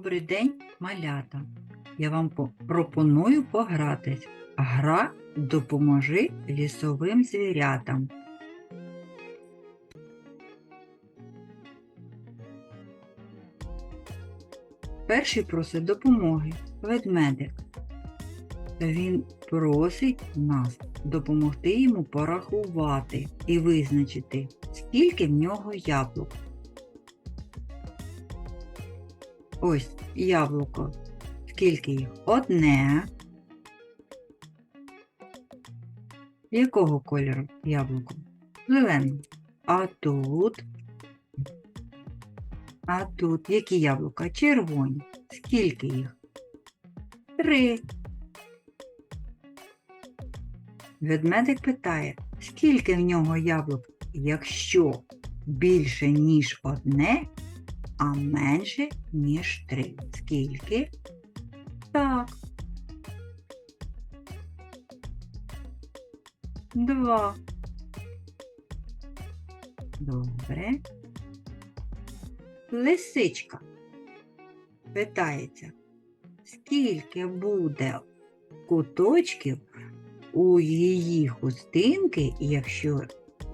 Добрий день, малята. Я вам пропоную погратись. Гра допоможи лісовим звірятам. Перший просить допомоги ведмедик. Він просить нас допомогти йому порахувати і визначити, скільки в нього яблук. Ось яблуко. Скільки їх? Одне. Якого кольору яблуко? Зеленого. А тут. А тут які яблука? Червоні. Скільки їх? Три. Ведмедик питає, скільки в нього яблук, якщо більше, ніж одне, а менше, ніж три. Скільки? Так. Два. Добре. Лисичка питається, скільки буде куточків у її хустинки, якщо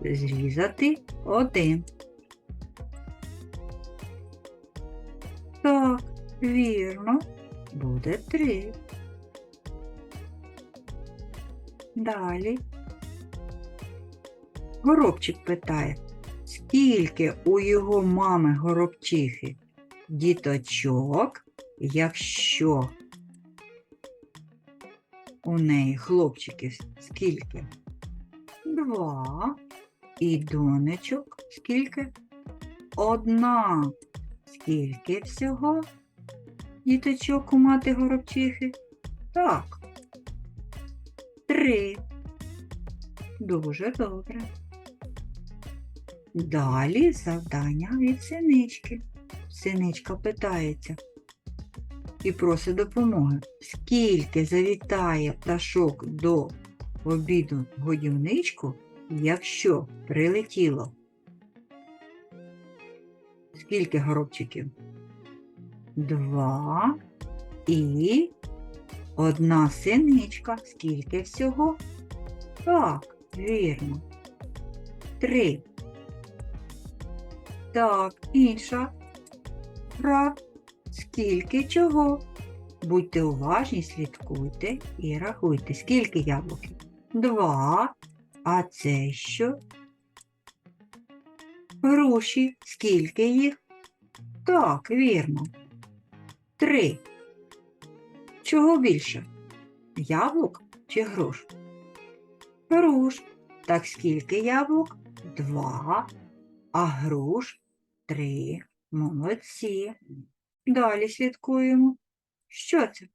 зрізати один? Так, вірно, буде три. Далі. Горобчик питає, скільки у його мами горобчихи діточок, якщо у неї хлопчиків скільки? Два. І донечок скільки? Одна. Скільки всього діточок у мати горобчихи? Так. Три. Дуже добре. Далі завдання від синички. Синичка питається і просить допомоги. Скільки завітає пташок до обіду годівничку, якщо прилетіло? Скільки горобчиків? Два і одна синичка. Скільки всього? Так, вірно. Три. Так, інша. Гра. Скільки чого? Будьте уважні, слідкуйте і рахуйте. Скільки яблуків? Два. А це що? Груші. Скільки їх? Так, вірно. Три. Чого більше? Яблук чи груш? Груш. Так скільки яблук? Два. А груш три. Молодці. Далі слідкуємо. Що це?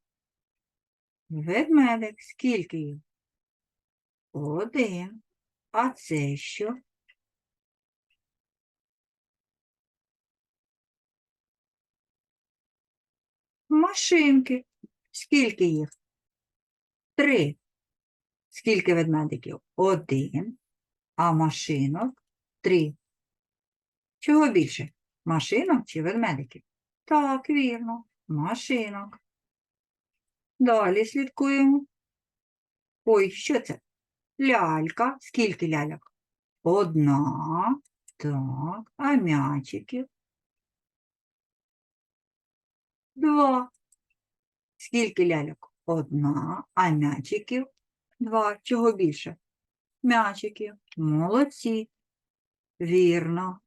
Ведмедик. Скільки їх? Один. А це що? Машинки. Скільки їх? Три. Скільки ведмедиків? Один. А машинок три. Чого більше? Машинок чи ведмедиків? Так, вірно, машинок. Далі слідкуємо. Ой, що це? Лялька. Скільки ляльок? Одна. Так, а м'ячиків? Два. Скільки ляльок? Одна, а м'ячиків? Два. Чого більше? М'ячиків. Молодці. Вірно.